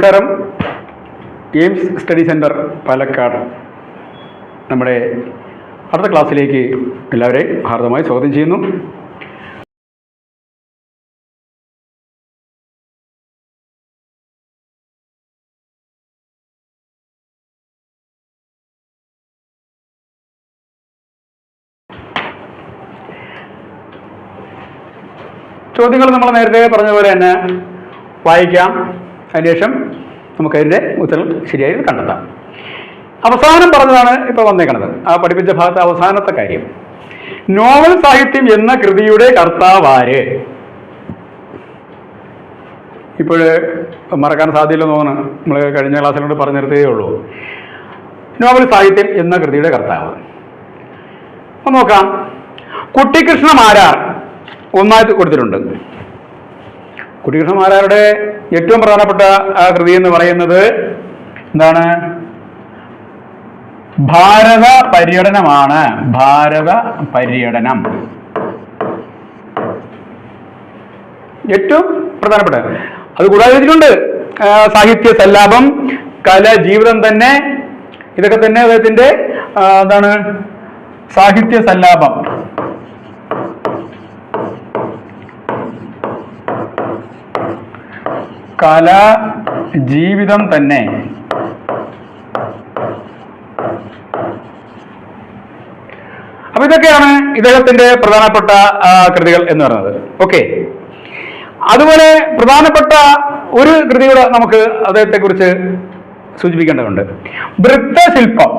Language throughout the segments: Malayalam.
നമസ്കാരം എയിംസ് സ്റ്റഡി സെന്റർ പാലക്കാട്. നമ്മുടെ അടുത്ത ക്ലാസ്സിലേക്ക് എല്ലാവരെയും ഹാർദമായി സ്വാഗതം ചെയ്യുന്നു. ചോദ്യങ്ങൾ നമ്മൾ നേരത്തെ പറഞ്ഞ പോലെ തന്നെ വായിക്കാം. അതിനുശേഷം നമുക്കതിന്റെ ഉത്തരം ശരിയായി കണ്ടെത്താം. അവസാനം പറഞ്ഞതാണ് ഇപ്പോൾ വന്നേക്കണത്. ആ പഠിപ്പിച്ച ഭാഗത്ത് അവസാനത്തെ കാര്യം. നോവൽ സാഹിത്യം എന്ന കൃതിയുടെ കർത്താവാര് ഇപ്പോൾ മറക്കാൻ സാധ്യതയില്ലെന്ന് തോന്നുന്നു. നമ്മൾ കഴിഞ്ഞ ക്ലാസ്സിലോട് പറഞ്ഞു നിർത്തുകയേ ഉള്ളൂ. നോവൽ സാഹിത്യം എന്ന കൃതിയുടെ കർത്താവ്. അപ്പം നോക്കാം. കുട്ടിക്കൃഷ്ണ മാരാർ ഒന്നായിട്ട് കൊടുത്തിട്ടുണ്ട്. കുട്ടികൃഷ്ണ മാരാരുടെ ഏറ്റവും പ്രധാനപ്പെട്ട കൃതി എന്ന് പറയുന്നത് എന്താണ്? ഭാരത പര്യടനമാണ്. ഭാരത പര്യടനം. ഏറ്റവും പ്രധാനപ്പെട്ട. അത് കൂടാതെ വെച്ചിട്ടുണ്ട് സാഹിത്യ സല്ലാപം കല ജീവിതം തന്നെ. ഇതൊക്കെ തന്നെ അദ്ദേഹത്തിന്റെ എന്താണ്? സാഹിത്യ സല്ലാപം. കല ജീവിതം തന്നെ. അപ്പൊ ഇതൊക്കെയാണ് ഇദ്ദേഹത്തിന്റെ പ്രധാനപ്പെട്ട കൃതികൾ എന്ന് പറയുന്നത്. ഓക്കെ. അതുപോലെ പ്രധാനപ്പെട്ട ഒരു കൃതിയുടെ നമുക്ക് അദ്ദേഹത്തെ കുറിച്ച് സൂചിപ്പിക്കേണ്ടതുണ്ട്. വൃത്തശില്പം.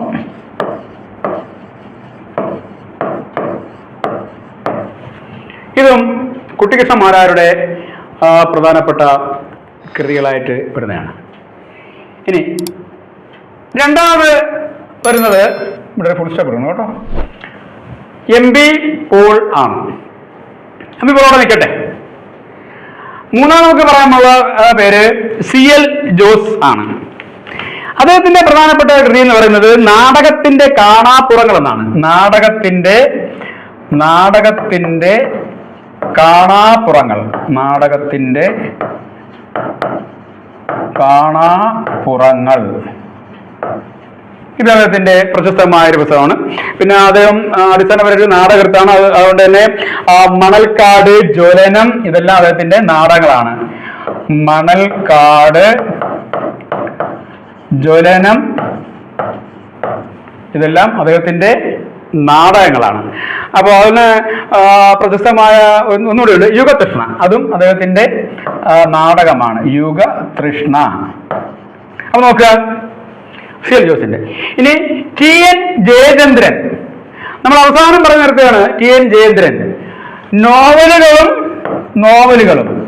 ഇതും കുട്ടികൃഷ്ണന്മാരാരുടെ പ്രധാനപ്പെട്ട കൃതികളായിട്ട് വരുന്നതാണ് ഇനി രണ്ടാമത് വരുന്നത് ഇവിടെ ഫുൾ സ്റ്റോപ്പ് ഇടണം കേട്ടോ. എം ബി പോൾ ആണ്. എം ബി അവിടെ നിൽക്കട്ടെ. മൂന്നാം നമുക്ക് പറയാനുള്ള പേര് സി എൽ ജോസ് ആണ്. അദ്ദേഹത്തിന്റെ പ്രധാനപ്പെട്ട കൃതി എന്ന് പറയുന്നത് നാടകത്തിന്റെ കാണാപ്പുറങ്ങൾ എന്നാണ്. നാടകത്തിന്റെ നാടകത്തിന്റെ കാണാപ്പുറങ്ങൾ. നാടകത്തിന്റെ കാണാപ്പുറങ്ങൾ. ഇദ്ദേഹത്തിന്റെ പ്രശസ്തമായ ഒരു പുസ്തകമാണ്. പിന്നെ അദ്ദേഹം അടിസ്ഥാനപരമായിട്ട് നാടകൃത്താണ് അതുകൊണ്ട് തന്നെ മണൽക്കാട് ജ്വലനം ഇതെല്ലാം അദ്ദേഹത്തിന്റെ നാടകങ്ങളാണ്. മണൽക്കാട് ജ്വലനം ഇതെല്ലാം അദ്ദേഹത്തിന്റെ നാടകങ്ങളാണ്. അപ്പോൾ അതിന് പ്രശസ്തമായ ഒന്ന് ഒന്നുകൂടി ഉണ്ട്. യുഗതൃഷ്ണ. അതും അദ്ദേഹത്തിന്റെ നാടകമാണ്. യുഗതൃഷ്ണ. അപ്പോൾ നോക്കുക. സി എൽ ജോസിന്റെ ഇനി ടി എൻ ജയചന്ദ്രൻ. നമ്മൾ അവസാനം പറഞ്ഞു നിർത്തുകയാണ്. T N Jayachandran. നോവലുകളും നോവലുകളും.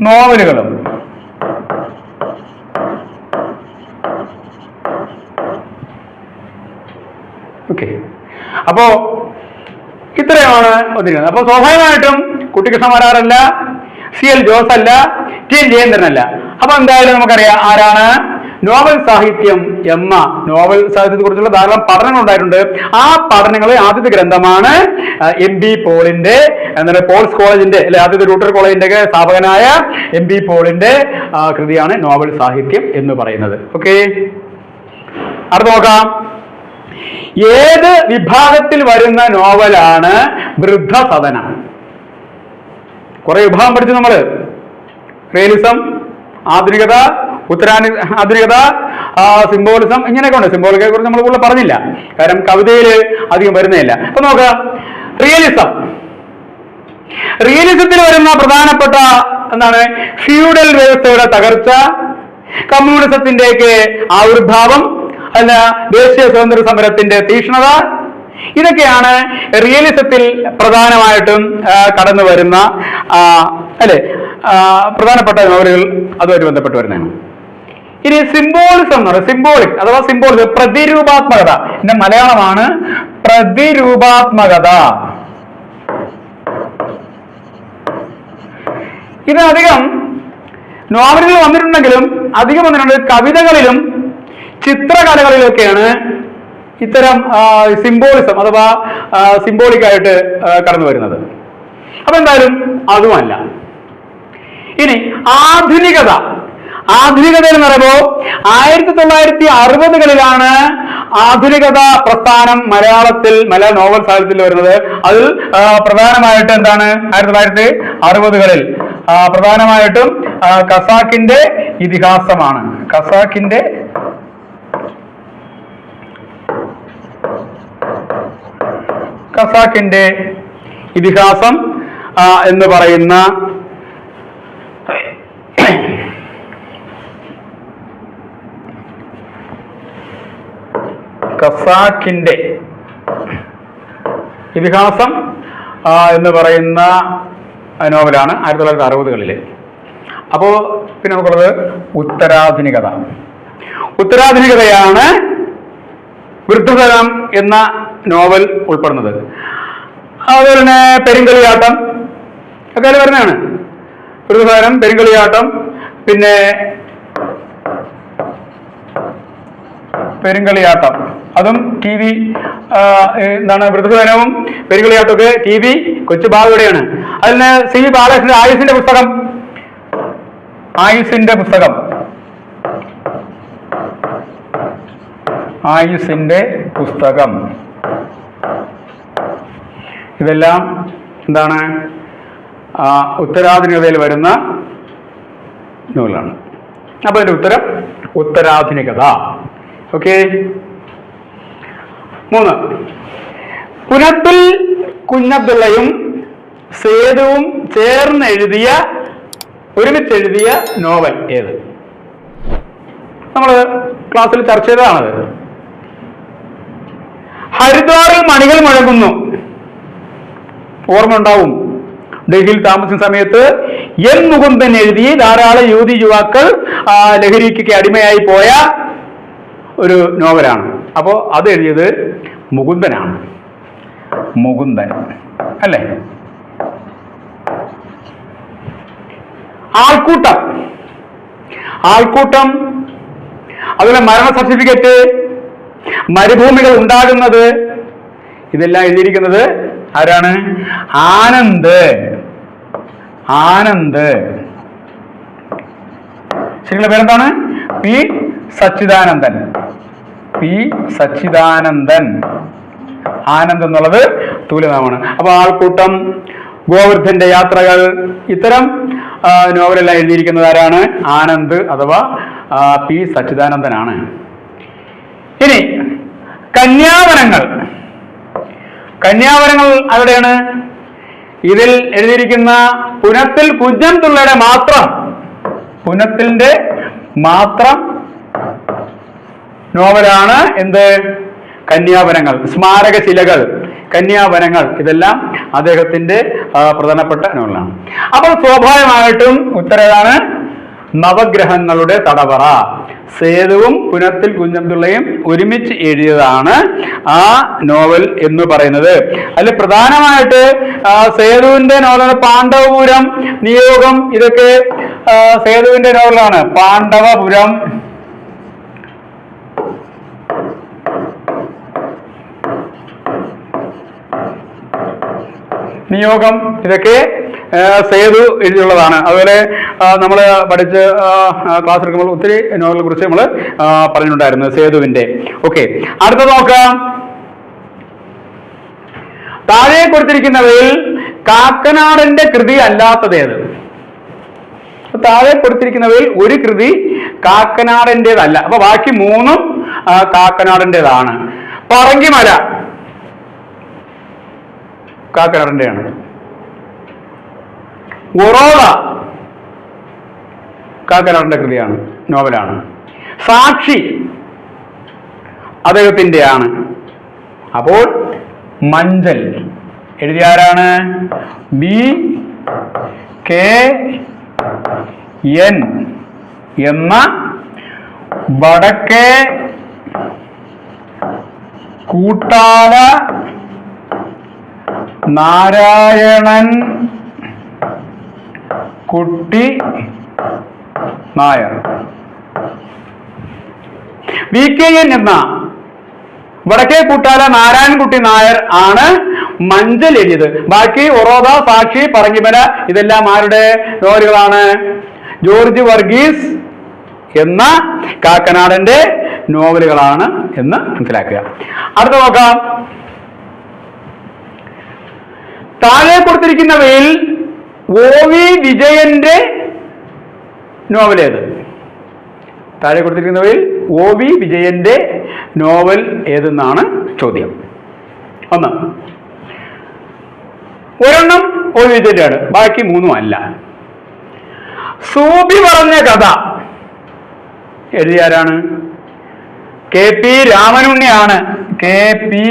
നോവലുകളും. ഓക്കെ അപ്പോ ഇത്രയാണ് വന്നിരിക്കുന്നത് അപ്പൊ സ്വാഭാവികമായിട്ടും കുട്ടിക്കൃഷ്ണമാരാറല്ല സി എൽ ജോസ് അല്ല ടി എൻ ജയേന്ദ്രനല്ല അപ്പൊ എന്തായാലും നമുക്കറിയാം ആരാണ്? നോവൽ സാഹിത്യം എന്ന നോവൽ സാഹിത്യത്തെ കുറിച്ചുള്ള ധാരാളം പഠനങ്ങൾ ഉണ്ടായിട്ടുണ്ട്. ആ പഠനങ്ങളിൽ ആദ്യത്തെ ഗ്രന്ഥമാണ് എം ബി പോളിന്റെ എന്താണ് പോൾസ് കോളേജിന്റെ അല്ലെ ആദ്യത്തെ റൂട്ടർ കോളേജിന്റെ ഒക്കെ സ്ഥാപകനായ എം ബി പോളിന്റെ കൃതിയാണ് നോവൽ സാഹിത്യം എന്ന് പറയുന്നത്. ഓക്കെ അടുത്ത് നോക്കാം. ഏത് വിഭാഗത്തിൽ വരുന്ന നോവലാണ് വൃദ്ധസദനം കുറെ വിഭാഗം പഠിച്ചു നമ്മൾ റിയലിസം ആധുനികത ഉത്തരാനി ആധുനികത സിംബോളിസം ഇങ്ങനെയൊക്കെ ഉണ്ട്. സിംബോളിക്കെ കുറിച്ച് നമ്മൾ കൂടുതൽ പറഞ്ഞില്ല. കാരണം കവിതയിൽ അധികം വരുന്നില്ല അപ്പൊ നോക്കുക റിയലിസം റിയലിസത്തിൽ വരുന്ന പ്രധാനപ്പെട്ട എന്താണ്? ഫ്യൂഡൽ വ്യവസ്ഥയുടെ തകർച്ച കമ്മ്യൂണിസത്തിന്റെയൊക്കെ ആവിർഭാവം അല്ല ദേശീയ സ്വാതന്ത്ര്യ സമരത്തിന്റെ തീക്ഷ്ണത ഇതൊക്കെയാണ് റിയലിസത്തിൽ പ്രധാനമായിട്ടും കടന്നു വരുന്ന അല്ലെ പ്രധാനപ്പെട്ട നോവലുകൾ അതുമായിട്ട് ബന്ധപ്പെട്ട് വരുന്നതാണ്. ഇനി സിംബോളിസം എന്ന് പറയുന്നത് സിംബോളിക് അഥവാ സിംബോളിസം പ്രതിരൂപാത്മകത. ഇതിന്റെ മലയാളമാണ് പ്രതിരൂപാത്മകത. ഇത് അധികം നോവലുകൾ വന്നിട്ടുണ്ടെങ്കിലും അധികം വന്നിട്ടുണ്ട് കവിതകളിലും ചിത്രകലകളിലൊക്കെയാണ് ഇത്തരം സിംബോളിസം അഥവാ സിംബോളിക് ആയിട്ട് കടന്നു വരുന്നത്. അപ്പൊ എന്തായാലും അതുമല്ല. ഇനി ആധുനികത. ആധുനികത എന്ന് പറയുമ്പോൾ ആയിരത്തി തൊള്ളായിരത്തി അറുപതുകളിലാണ് ആധുനികത പ്രസ്ഥാനം മലയാളത്തിൽ മലയാള നോവൽ സാഹിത്യത്തിൽ വരുന്നത്. അതിൽ പ്രധാനമായിട്ട് എന്താണ്? ആയിരത്തി തൊള്ളായിരത്തി അറുപതുകളിൽ പ്രധാനമായിട്ടും കസാക്കിന്റെ ഇതിഹാസമാണ്. ഖസാക്കിന്റെ ഖസാക്കിന്റെ ഇതിഹാസം എന്ന് പറയുന്ന ഖസാക്കിന്റെ ഇതിഹാസം എന്ന് പറയുന്ന നോവലാണ് ആയിരത്തി തൊള്ളായിരത്തി അറുപതുകളിൽ അപ്പോൾ പിന്നെ നമുക്കുള്ളത് ഉത്തരാധുനികത. ഉത്തരാധുനികതയാണ് വൃദ്ധതരം എന്ന നോവൽ ഉൾപ്പെടുന്നത്. അതുപോലെ തന്നെ പെരുങ്കളിയാട്ടം ഒക്കെ അതിൽ വരുന്നതാണ്. പ്രതിഭാരം പെരുങ്കളിയാട്ടം പിന്നെ പെരുങ്കളിയാട്ടം. അതും ടി വി എന്താണ് വൃദ്ധസദനവും പെരുങ്കളിയാട്ടമൊക്കെ ടി വി കൊച്ചു ബാബയുടെയാണ് അതിന് സി വി ബാലകൃഷ്ണൻ ആയുസിന്റെ പുസ്തകം. ആയുസിന്റെ പുസ്തകം. ആയുസിന്റെ പുസ്തകം. ഇതെല്ലാം എന്താണ്? ഉത്തരാധുനികതയിൽ വരുന്ന നൂലാണ്. അപ്പൊ അതിന്റെ ഉത്തരം ഉത്തരാധുനികത. ഓക്കെ? മൂന്ന്. പുനത്തിൽ കുഞ്ഞബ്ദുള്ളയും സേതുവും ചേർന്ന് എഴുതിയ ഒരുമിച്ച് എഴുതിയ നോവൽ ഏത്? നമ്മൾ ക്ലാസ്സിൽ ചർച്ച ചെയ്തതാണത്. ഹരിദ്വാറിൽ മണികൾ മുഴങ്ങുന്നു. ഓർമ്മ ഉണ്ടാവും ഡൽഹിയിൽ താമസിക്കുന്ന സമയത്ത് എൻ മുകുന്ദൻ എഴുതി ധാരാളം യുവതി യുവാക്കൾ ലഹരിക്കൊക്കെ അടിമയായി പോയ ഒരു നോവലാണ്. അപ്പോൾ അത് എഴുതിയത് മുകുന്ദനാണ്. മുകുന്ദൻ. അല്ലേ? ആൾക്കൂട്ടം. ആൾക്കൂട്ടം. അതുപോലെ മരണ സർട്ടിഫിക്കറ്റ് മരുഭൂമികൾ ഉണ്ടാകുന്നത്? ഇതെല്ലാം എഴുതിയിരിക്കുന്നത് ആരാണ്? ആനന്ദ്. ആനന്ദ്. ശരിക്കുള്ള പേരെന്താണ്? പി സച്ചിദാനന്ദൻ. പി സച്ചിദാനന്ദൻ. ആനന്ദ് എന്നുള്ളത് തൂലനാമാണ് അപ്പൊ ആൾക്കൂട്ടം ഗോവർദ്ധന്റെ യാത്രകൾ ഇത്തരം നോവലെല്ലാം എഴുതിയിരിക്കുന്നത് ആരാണ്? ആനന്ദ് അഥവാ പി സച്ചിദാനന്ദനാണ്. ഇനി കന്യാവനങ്ങൾ കന്യാവനങ്ങൾ അവിടെയാണ് ഇതിൽ എഴുതിയിരിക്കുന്ന പുനത്തിൽ കുഞ്ഞൻ തുള്ളയുടെ മാത്രം. പുനത്തിന്റെ മാത്രം നോവലാണ് എന്ത്? കന്യാവനങ്ങൾ സ്മാരക ശിലകൾ. കന്യാവനങ്ങൾ ഇതെല്ലാം അദ്ദേഹത്തിന്റെ പ്രധാനപ്പെട്ട നോവലാണ്. അപ്പോൾ സ്വാഭാവികമായിട്ടും ഉത്തരേതാണ് നവഗ്രഹങ്ങളുടെ തടവറ. സേതുവും പുനത്തിൽ കുഞ്ഞന്തുള്ളയും ഒരുമിച്ച് എഴുതിയതാണ് ആ നോവൽ എന്ന് പറയുന്നത്. അതിൽ പ്രധാനമായിട്ട് സേതുവിന്റെ നോവലാണ് പാണ്ഡവപുരം നിയോഗം ഇതൊക്കെ സേതുവിന്റെ നോവലാണ്. പാണ്ഡവപുരം. നിയോഗം ഇതൊക്കെ സേതു എഴുതിയുള്ളതാണ്. അതുപോലെ നമ്മൾ പഠിച്ച് ക്ലാസ് എടുക്കുമ്പോൾ ഒത്തിരി നോവലിനെ കുറിച്ച് നമ്മൾ പറഞ്ഞിട്ടുണ്ടായിരുന്നു സേതുവിന്റെ ഓക്കെ അടുത്ത നോക്കാം. താഴെ കൊടുത്തിരിക്കുന്നവയിൽ കാക്കനാടന്റെ കൃതി അല്ലാത്തതേത്? താഴെ കൊടുത്തിരിക്കുന്നവയിൽ ഒരു കൃതി കാക്കനാടന്റെതല്ല. അപ്പൊ ബാക്കി മൂന്നും കാക്കനാടന്റേതാണ് പറങ്കിമല. കാക്കനാടന്റെയാണ്. ഉറോള കാക്കനാടിന്റെ കൃതിയാണ് നോവലാണ്. സാക്ഷി അദ്ദേഹത്തിന്റെയാണ് അപ്പോൾ മഞ്ചൽ എഴുതിയ ആരാണ്? ബി കെ എൻ എന്ന വടക്കേ കൂട്ടാല നാരായണൻ കുട്ടി നായർ. വി കെ എൻ എന്ന വടക്കേ കൂട്ടാല നാരായണൻകുട്ടി നായർ ആണ് മഞ്ചൽ എഴുതിയത്. ബാക്കി ഒറോദ സാക്ഷി പറങ്കിമല ഇതെല്ലാം ആരുടെ നോവലുകളാണ്? ജോർജ് വർഗീസ് എന്ന കാക്കനാടന്റെ നോവലുകളാണ് എന്ന് മനസ്സിലാക്കുക. അടുത്ത നോക്കാം. താഴെ കൊടുത്തിരിക്കുന്നവയിൽ ഒ വി വിജയന്റെ നോവൽ ഏത്? താഴെ കൊടുത്തിരിക്കുന്നവയിൽ ഒ വി വിജയന്റെ നോവൽ ഏതെന്നാണ് ചോദ്യം. ഒന്ന്. ഒരെണ്ണം ഒ വി വിജയന്റെയാണ്. ബാക്കി മൂന്നും അല്ല. സൂബി പറഞ്ഞ കഥ എഴുതിയാരാണ്? K P രാമനുണ്ണിയാണ്. K P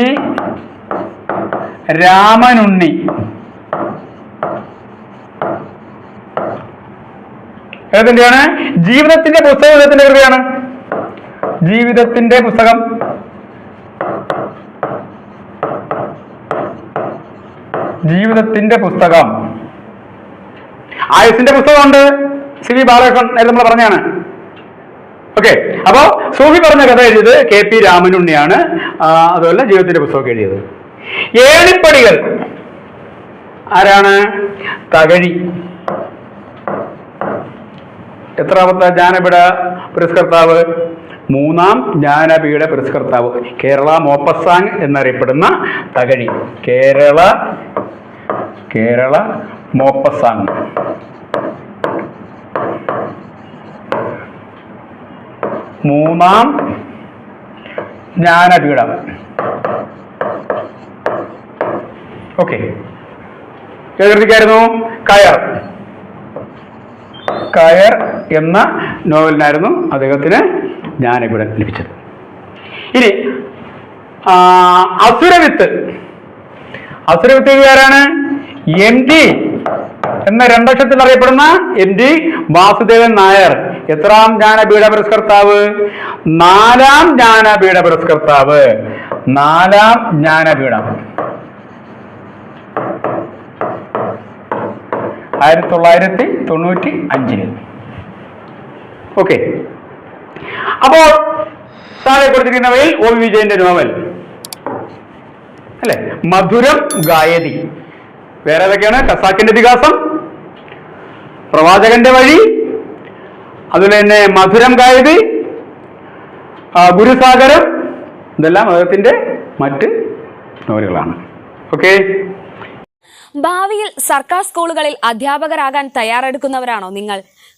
Ramanunni. ഏതിന്റെയാണ് ജീവിതത്തിന്റെ പുസ്തകം ഏതിന്റെ കൃതിയാണ്? ജീവിതത്തിന്റെ പുസ്തകം. ജീവിതത്തിന്റെ പുസ്തകം. ആയുസിന്റെ പുസ്തകമുണ്ട്. സി വി ബാലകൃഷ്ണൻ നമ്മൾ പറഞ്ഞാണ് ഓക്കെ. അപ്പോ സൂഫി പറഞ്ഞ കഥ എഴുതിയത് കെ പി രാമനുണ്ണിയാണ് അതുപോലെ ജീവിതത്തിന്റെ പുസ്തകം എഴുതിയത്. ഏണിപ്പടികൾ. ആരാണ്? തകഴി. എത്രാമത്തെ ജ്ഞാനപീഠ പുരസ്കർത്താവ്? മൂന്നാം ജ്ഞാനപീഠ പുരസ്കർത്താവ്. കേരള മോപ്പസാങ് എന്നറിയപ്പെടുന്ന തകഴി. കേരള കേരള മോപ്പസാങ്. മൂന്നാം ജ്ഞാനപീഠം. ഓക്കെ. എഴുതിക്കായിരുന്നു കയർ. കയർ എന്ന നോവലിനായിരുന്നു അദ്ദേഹത്തിന് ജ്ഞാനപീഠം ലഭിച്ചത്. ഇനി അസുരവിത്ത് അസുരവിത്ത് ആരാണ്? എം ടി എന്ന രണ്ടക്ഷത്തിൽ അറിയപ്പെടുന്ന എം ടി വാസുദേവൻ നായർ. എത്രാം ജ്ഞാനപീഠ പുരസ്കർത്താവ്? നാലാം ജ്ഞാനപീഠ പുരസ്കർത്താവ്. നാലാം ജ്ഞാനപീഠം. ആയിരത്തി തൊള്ളായിരത്തി തൊണ്ണൂറ്റി അഞ്ചിന് ഓക്കെ. അപ്പോൾ താഴെ കൊടുത്തിരിക്കുന്നവയിൽ ഒ വി വിജയന്റെ നോവൽ. അല്ലെ? മധുരം ഗായതി. വേറെ ഏതൊക്കെയാണ്? ഖസാക്കിന്റെ ഇതിഹാസം പ്രവാചകന്റെ വഴി അതുപോലെ തന്നെ മധുരം ഗായതി ഗുരുസാഗരം ഇതെല്ലാം അദ്ദേഹത്തിന്റെ മറ്റ് നോവലുകളാണ്. ഓക്കെ. ഭാവിയിൽ സർക്കാർ സ്കൂളുകളിൽ അധ്യാപകരാകാൻ തയ്യാറെടുക്കുന്നവരാണോ നിങ്ങൾ?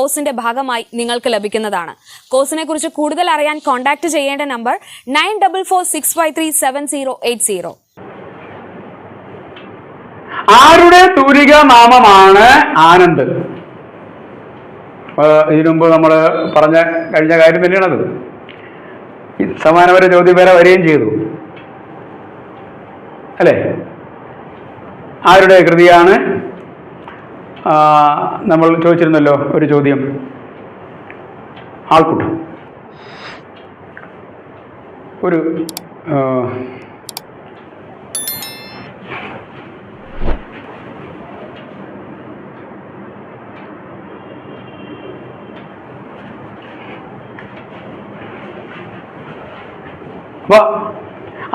കോഴ്സിന്റെ ഭാഗമായി നിങ്ങൾക്ക് ലഭിക്കുന്നതാണ്. കോഴ്സിനെ കുറിച്ച് കൂടുതൽ അറിയാൻ കോൺടാക്ട് ചെയ്യേണ്ട number nine double four six five three seven zero eight zero. ആരുടെ തൂലിക നാമമാണ് ആനന്ദ്? ഇതിനുമുമ്പ് നമ്മൾ പറഞ്ഞ കഴിഞ്ഞ കാര്യം തന്നെയാണത്. സമാനപര ചോദ്യം വരെ വരികയും ചെയ്തു. അല്ലേ? ആരുടെ കൃതിയാണ്? നമ്മൾ ചോദിച്ചിരുന്നല്ലോ ഒരു ചോദ്യം. ആൾക്കൂട്ട്. ഒരു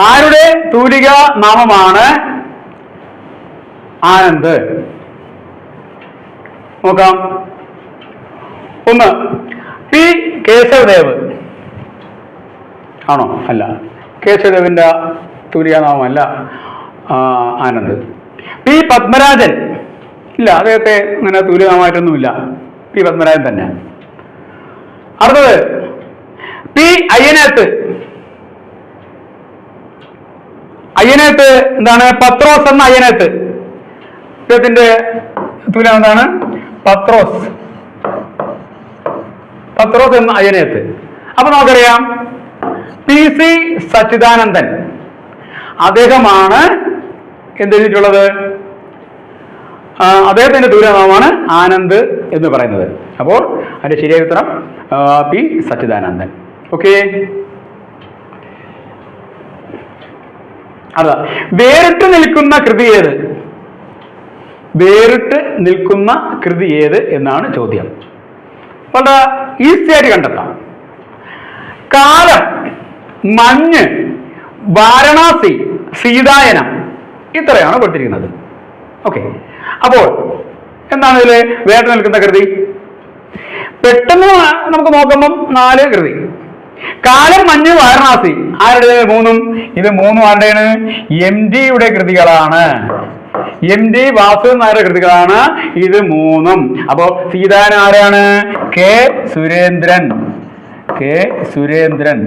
ആരുടെ തൂലിക നാമമാണ്? ആനന്ദ്. നോക്കാം. ഒന്ന് പി കേശവദേവ്. ആണോ? അല്ല. കേശവദേവിന്റെ തുര്യാനാമല്ല ആനന്ദ്. പി പത്മരാജൻ. ഇല്ല അദ്ദേഹത്തെ അങ്ങനെ തുല്യനാമായിട്ടൊന്നുമില്ല. പി പത്മരാജൻ തന്നെ. അടുത്തത് പി അയ്യനാത്ത്. അയ്യനേത്ത് എന്താണ്? പത്രോസ് എന്ന അയ്യനേത്ത്. അദ്ദേഹത്തിന്റെ തുല്യം എന്താണ്? പത്രോസ്. പത്രോസ് എന്ന അയനയത്ത്. അപ്പൊ നമുക്കറിയാം പി സി സച്ചിദാനന്ദൻ അദ്ദേഹമാണ് എന്തെഴുതിയിട്ടുള്ളത്? അദ്ദേഹത്തിന്റെ ദൂരനാമമാണ് ആനന്ദ് എന്ന് പറയുന്നത്. അപ്പോൾ അതിന്റെ ശരിയായ ഉത്തരം പി സച്ചിദാനന്ദൻ. ഓക്കെ? അതാ വേറിട്ട് നിൽക്കുന്ന കൃതി ഏത്? വേറിട്ട് നിൽക്കുന്ന കൃതി ഏത് എന്നാണ് ചോദ്യം. വളരെ ഈസി ആയിട്ട് കണ്ടെത്താം. കാലം മഞ്ഞ് വാരണാസി സീതായനം ഇത്രയാണ് കൊടുത്തിരിക്കുന്നത്. ഓക്കെ. അപ്പോൾ എന്താണ് ഇതിൽ വേട്ട നിൽക്കുന്ന കൃതി? പെട്ടെന്ന് നമുക്ക് നോക്കുമ്പം നാല് കൃതി. കാലം മഞ്ഞ് വാരണാസി. ആരുടെ മൂന്നും. ഇത് മൂന്നും ആരുടെയാണ് എം ജിയുടെ കൃതികളാണ്. എം ഡി വാസുദേവൻ നായരുടെ കൃതികളാണ്? ഇത് മൂന്നും. അപ്പോ സീതാരൻ ആരാണ്? കെ സുരേന്ദ്രൻ. കെ സുരേന്ദ്രൻ.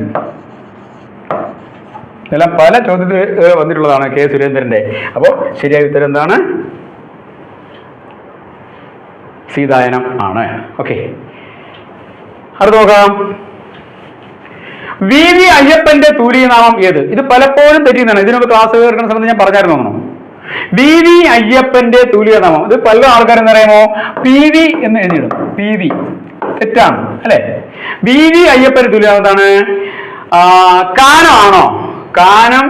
ഇതെല്ലാം പല ചോദ്യത്തിൽ വന്നിട്ടുള്ളതാണ് കെ സുരേന്ദ്രന്റെ അപ്പോൾ ശരിയായ ഉത്തരം എന്താണ്? സീതായനം ആണ്. ഓക്കെ അടുത്ത് നോക്കാം. വി വി അയ്യപ്പന്റെ തൂലിനാമം ഏത്? ഇത് പലപ്പോഴും തെറ്റിയുന്നതാണ് ഇതിനൊക്കെ ക്ലാസ് കേൾക്കുന്ന സമയത്ത് ഞാൻ പറഞ്ഞായിരുന്നു വി വി അയ്യപ്പന്റെ തൂലികനാമം ഇത് പല ആൾക്കാരും എന്ന് പറയുമോ? പി വി എന്ന് എഴുതിയിടും. P V. തെറ്റാണ് അല്ലെ? വി വി അയ്യപ്പന്റെ തൂലികനാമം എന്താണ്? ആ, കാനമാണോ Kanam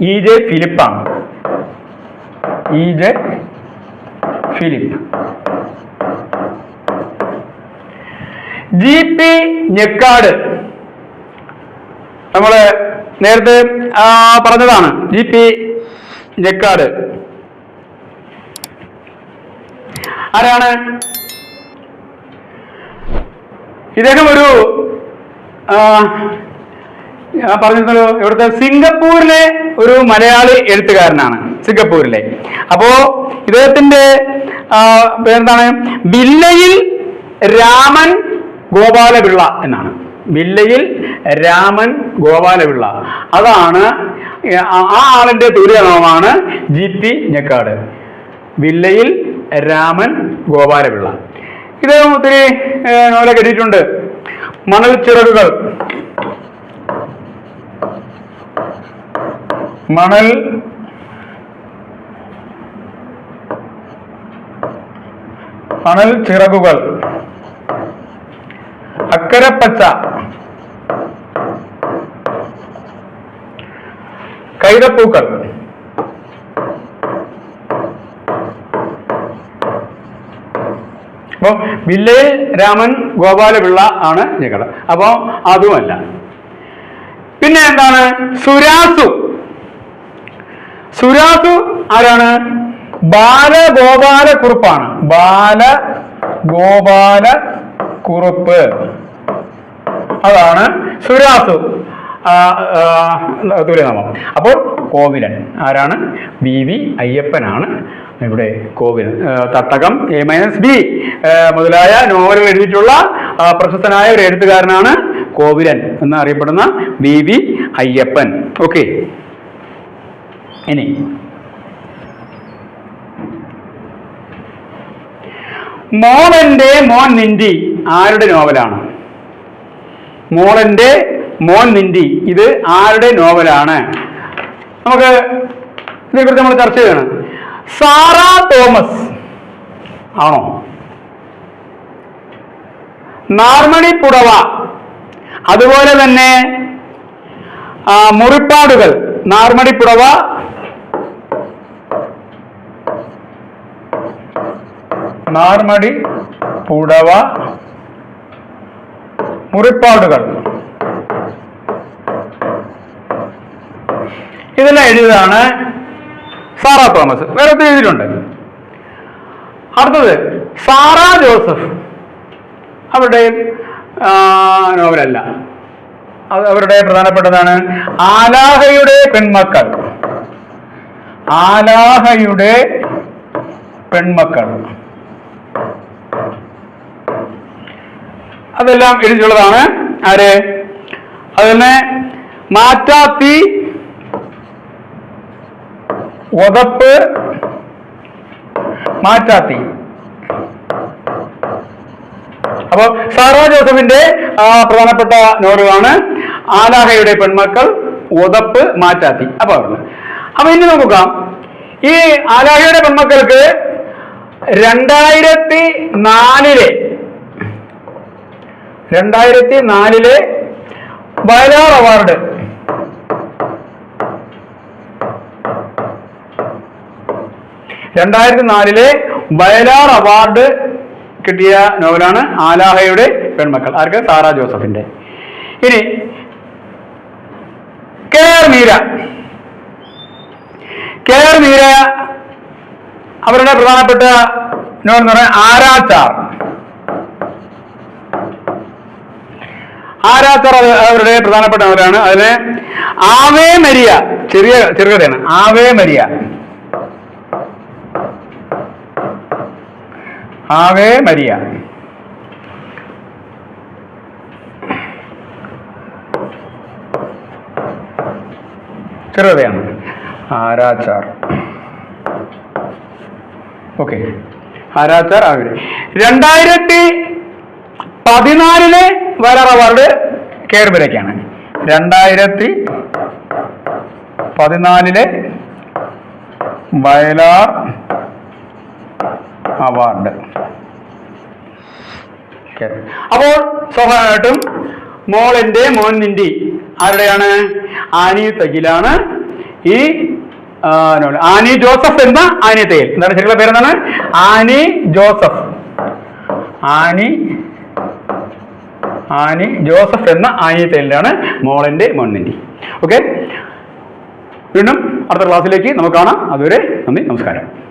E J ഫിലിപ്പാണ്. E J Philip. G P Njekkad. നമ്മൾ നേരത്തെ പറഞ്ഞതാണ്. ജി പി ഞെക്കാട് ആരാണ്? ഇദ്ദേഹം ഒരു ഞാൻ ഇവിടുത്തെ സിംഗപ്പൂരിലെ ഒരു മലയാളി എഴുത്തുകാരനാണ്. സിംഗപ്പൂരിലെ. അപ്പോ ഇദ്ദേഹത്തിന്റെ എന്താണ് പേരെന്താണ്? ബില്ലയിൽ രാമൻ ഗോപാലപിള്ള എന്നാണ്. ബില്ലയിൽ രാമൻ ഗോപാലപിള്ള. അതാണ് ആ ആളിന്റെ തുര്യനാമമാണ് പി ഞെക്കാട്. വില്ലയിൽ രാമൻ ഗോപാലപിള്ള. ഇദ്ദേഹം ഒത്തിരി നോലെ എഴുതിയിട്ടുണ്ട്. മണൽ ചിറകുകൾ. മണൽ മണൽ ചിറകുകൾ. അക്കരപ്പച്ച. കൈതപ്പൂക്കൾ. അപ്പൊ വില്ലയിൽ രാമൻ ഗോപാലപിള്ള ആണ് ഞങ്ങൾ. അപ്പോ അതുമല്ല. പിന്നെ എന്താണ്? സുരാസു. സുരാസു ആരാണ്? ബാലഗോപാല കുറിപ്പാണ് ബാലഗോപാല കുറുപ്പ്. അതാണ് സുരാസു. തുല്യനാമം. അപ്പോൾ കോവിലൻ ആരാണ്? വി വി അയ്യപ്പനാണ് ഇവിടെ Kovilan. Thattakam A minus B മുതലായ നോവലുകൾ എഴുതിയിട്ടുള്ള പ്രശസ്തനായ ഒരു എഴുത്തുകാരനാണ് കോവിലൻ എന്നറിയപ്പെടുന്ന വി വി അയ്യപ്പൻ. ഓക്കെ ഇനി മോളന്റെ മോൻ നിന്റി ആരുടെ നോവലാണ്? മോളന്റെ മോൻ നിന്റി ഇത് ആരുടെ നോവലാണ്? നമുക്ക് ഇതിനെക്കുറിച്ച് നമ്മൾ ചർച്ച ചെയ്യണം. സാറ തോമസ് ആണോ? നാർമണി പുടവ അതുപോലെ തന്നെ മുറിപ്പാടുകൾ നാർമണി പുടവ നാർമടി പുടവ മുറിപ്പാടുകൾ. ഇതെല്ലാം എഴുതിയതാണ് സാറാ തോമസ്. വേറെ എഴുതിയിട്ടുണ്ട്. അടുത്തത് സാറാ ജോസഫ്. അവരുടെ നോവലല്ല. അത് അവരുടെ പ്രധാനപ്പെട്ടതാണ് ആലാഹയുടെ പെൺമക്കൾ. ആലാഹയുടെ പെൺമക്കൾ. അതെല്ലാം എഴുതിയിട്ടുള്ളതാണ് ആര്? അതിനെ മാറ്റാത്തി ഒതപ്പ് മാറ്റാത്തി. അപ്പോൾ സാറാ ജോസഫിന്റെ പ്രധാനപ്പെട്ട നോവലുകളാണ് ആലാഹയുടെ പെൺമക്കൾ ഒതപ്പ് മാറ്റാത്തി. അപ്പൊ പറഞ്ഞു അപ്പൊ ഇനി നോക്കാം. ഈ ആലാഹയുടെ പെൺമക്കൾക്ക് രണ്ടായിരത്തി നാലിലെ രണ്ടായിരത്തി നാലിലെ വയലാർ അവാർഡ്. രണ്ടായിരത്തി നാലിലെ വയലാർ അവാർഡ് കിട്ടിയ നോവലാണ് ആലാഹയുടെ പെൺമക്കൾ. ആർക്ക്? സാറാ ജോസഫിന്റെ. ഇനി K R Meera. K R Meera അവരുടെ പ്രധാനപ്പെട്ട നോവൽ എന്ന് പറയുന്നത് ആരാച്ചാർ. ആരാച്ചാർ അവരുടെ പ്രധാനപ്പെട്ടവരാണ്. അതിന് ആവേ മരിയ ചെറിയ ചെറുകഥയാണ്. Ave Maria. Ave Maria. ചെറുകഥയാണ്. Aarachar. Okay. Aarachar ആവേ. രണ്ടായിരത്തി പതിനാലിലെ വയലാർ അവാർഡ് കേർബിലയ്ക്കാണ് രണ്ടായിരത്തി പതിനാലിലെ വയലാർ അവാർഡ്. അപ്പോൾ സ്വാഭാവികമായിട്ടും മോളിന്റെ മോൻ നിന്റി ആരുടെയാണ്? ആനി തകിലാണ് ഈ ആനി ജോസഫ് എന്ന ആനി തയ്യൽ എന്താണ് ശരിക്കുള്ള പേരെന്താണ്? Annie Joseph. Annie Annie Joseph എന്ന ആനി തയ്യലിലാണ് മോളിന്റെ നിന്റി ഓക്കെ വീണ്ടും അടുത്ത ക്ലാസ്സിലേക്ക് നമുക്ക് കാണാം. അതുവരെ നന്ദി നമസ്കാരം.